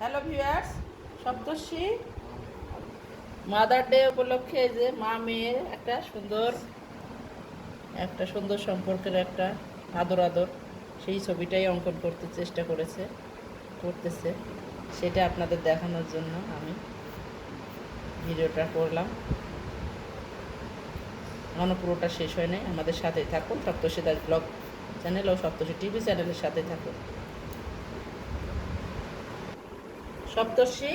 Hello viewers Saptarshi mother day উপলক্ষে যে মা মেয়ের একটা সুন্দর একটা সুন্দর সম্পর্কের একটা আদর আদর, সেই ছবিটাই অঙ্কন করতে চেষ্টা করেছে, করতেছে। সেটা আপনাদের দেখানোর জন্য আমি ভিডিওটা করলাম। এখনও পুরোটা শেষ হয় নাই। আমাদের সাথেই থাকুন। সপ্তর্ষি দাস ব্লগ চ্যানেল ও সপ্তর্ষি টিভি চ্যানেলের সাথে থাকুন। সপ্তর্ষি।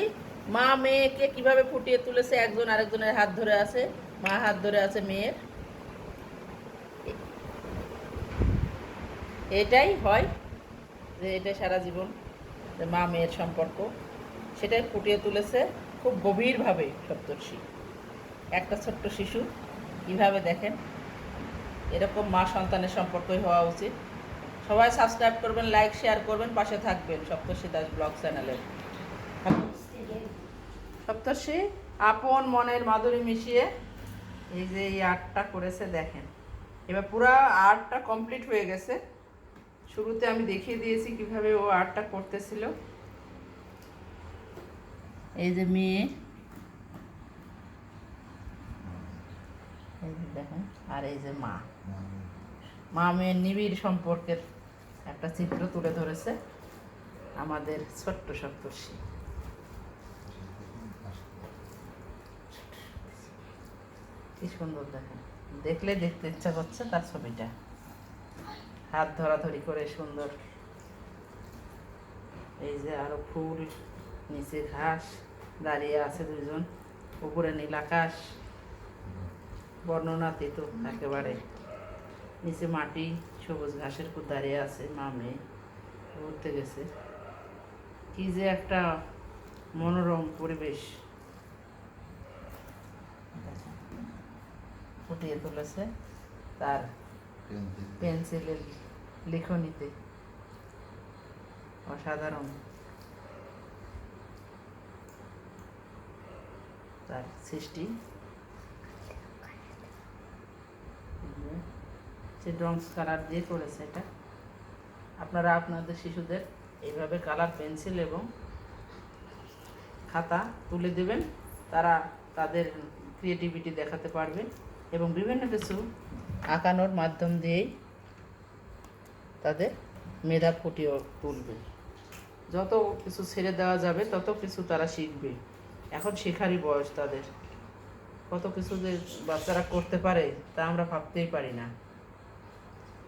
মা মেয়েকে কীভাবে ফুটিয়ে তুলেছে? একজন আরেকজনের হাত ধরে আছে, মা হাত ধরে আছে মেয়ের। এটাই হয় যে এটাই সারা জীবন যে মা মেয়ের সম্পর্ক। সেটাই ফুটিয়ে তুলেছে খুব গভীরভাবে সপ্তর্ষি। একটা ছোট্ট শিশু, কীভাবে দেখেন? এরকম মা সন্তানের সম্পর্কই হওয়া উচিত। সবাই সাবস্ক্রাইব করবেন লাইক শেয়ার করবেন, পাশে থাকবেন সপ্তর্ষি দাস ব্লগ চ্যানেলের সপ্তর্ষি আপন মনের মাধুরী মিশিয়ে এই যে এই আর্টটা করেছে দেখেন। এবার পুরো আর্টটা কমপ্লিট হয়ে গেছে। শুরুতে আমি দেখিয়ে দিয়েছি কীভাবে ও আর্টটা করতেছিল। এই যে মেয়ে। দেখেন, আর এই যে মা। মা মেয়ের নিবিড় সম্পর্কের একটা চিত্র তুলে ধরেছে আমাদের ছোট্ট সপ্তর্ষি। কি সুন্দর দেখেন দেখলে দেখতে ইচ্ছা করছে তার ছবিটা। হাত ধরাধরি করে সুন্দর। এই যে আরও ফুল, নিচে ঘাস, দাঁড়িয়ে আছে দুজন উপরে নীল আকাশ। বর্ণনা বর্ণনাতীত একেবারে। নিচে মাটি, সবুজ ঘাসের উপর দাঁড়িয়ে আছে মা মেয়ে। ঘুরতে গেছে। কি যে একটা মনোরম পরিবেশ। ফুটিয়ে তুলেছে তার পেন্সিলের লিখনিতে। অসাধারণ। তার সৃষ্টি। সে ড্রংস কালার দিয়ে করেছে এটা। আপনারা আপনাদের শিশুদের এইভাবে কালার পেন্সিল এবং খাতা তুলে দেবেন। তারা তাদের ক্রিয়েটিভিটি দেখাতে পারবে। এবং বিভিন্ন কিছু আঁকানোর মাধ্যম দিয়েই তাদের মেধা ফুটিয়ে তুলবে। যত কিছু ছেড়ে দেওয়া যাবে, তত কিছু তারা শিখবে। এখন শেখারই বয়স তাদের। কত কিছু যে বাচ্চারা করতে পারে, তা আমরা ভাবতেই পারি না।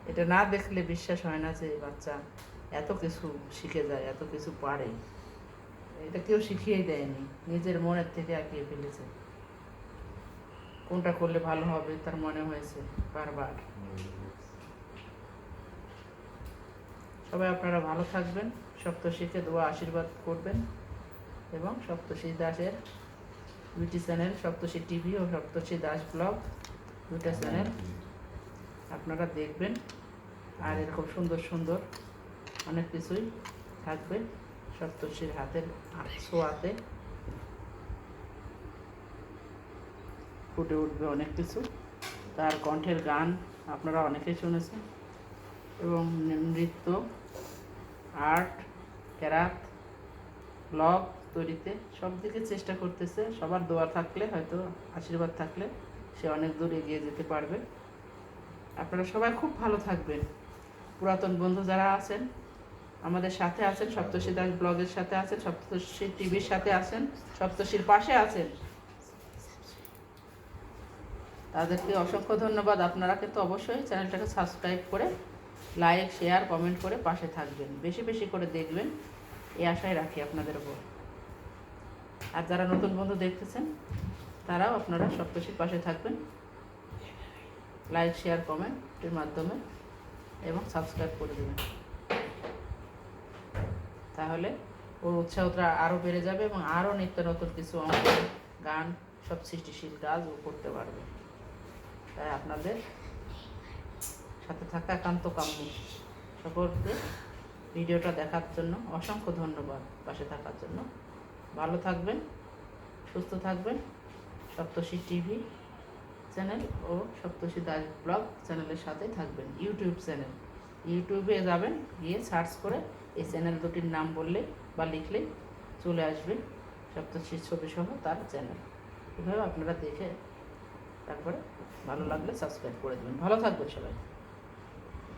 এটা না দেখলে বিশ্বাস হয় না যে বাচ্চা এত কিছু শিখে যায়, এত কিছু পারে। এটা কেউ শিখিয়েই দেয়নি। নিজের মনের থেকে আঁকিয়ে ফেলেছে। কোনটা করলে ভালো হবে তার মনে হয়েছে বারবার। সবাই আপনারা ভালো থাকবেন সপ্তশীকে দোয়া আশীর্বাদ করবেন এবং সপ্তশী দাসের দুইটি চ্যানেল সপ্তশী টিভি ও সপ্তশী দাস ব্লগ দুটা চ্যানেল আপনারা দেখবেন। আর এরকম সুন্দর সুন্দর অনেক কিছুই থাকবে সপ্তর্ষির হাতের ছোঁয়াতে ফুটে উঠবে অনেক কিছু। তার কণ্ঠের গান আপনারা অনেকেই শুনেছেন। এবং নৃত্য, আর্ট, ক্যারাত, ব্লগ তৈরিতে সব দিকে চেষ্টা করতেছে। সবার দোয়া থাকলে, হয়তো আশীর্বাদ থাকলে সে অনেক দূর এগিয়ে যেতে পারবে। আপনারা সবাই খুব ভালো থাকবেন। পুরাতন বন্ধু যারা আছেন, আমাদের সাথে আছেন সপ্তর্ষি দাস ব্লগের সাথে আছেন সপ্তর্ষি টিভির সাথে আছেন সপ্তর্ষির পাশে আছেন তাদেরকে অসংখ্য ধন্যবাদ। আপনারা কিন্তু অবশ্যই চ্যানেলটাকে সাবস্ক্রাইব করে লাইক, শেয়ার, কমেন্ট করে পাশে থাকবেন। বেশি বেশি করে দেখবেন। এই আশায় রাখি আপনাদের উপর। আর যারা নতুন বন্ধু দেখতেছেন, তারাও আপনারা সব সপ্তর্ষির পাশে থাকবেন। লাইক, শেয়ার, কমেন্টের মাধ্যমে এবং সাবস্ক্রাইব করে দেবেন। তাহলে ওর উৎসাহটা আরও বেড়ে যাবে এবং আরও নিত্য নতুন কিছু অঙ্ক, গান, সব সৃষ্টিশীল কাজ ও করতে পারবে। তাই আপনাদের সাথে থাকা একান্ত কাম্য। সকলকে ভিডিওটা দেখার জন্য অসংখ্য ধন্যবাদ পাশে থাকার জন্য। ভালো থাকবেন, সুস্থ থাকবেন। সপ্তশী টিভি চ্যানেল ও সপ্তশী দাস ব্লগ চ্যানেলের সাথে থাকবেন, ইউটিউব চ্যানেল। ইউটিউবে যাবেন, গিয়ে সার্চ করে এই চ্যানেল দুটির নাম বললে বা লিখলে চলে আসবে সপ্তর্ষির ছবি সহ তার চ্যানেল। এভাবে আপনারা দেখে তারপরে ভালো লাগলে সাবস্ক্রাইব করে দেবেন। ভালো থাকবেন সবাই।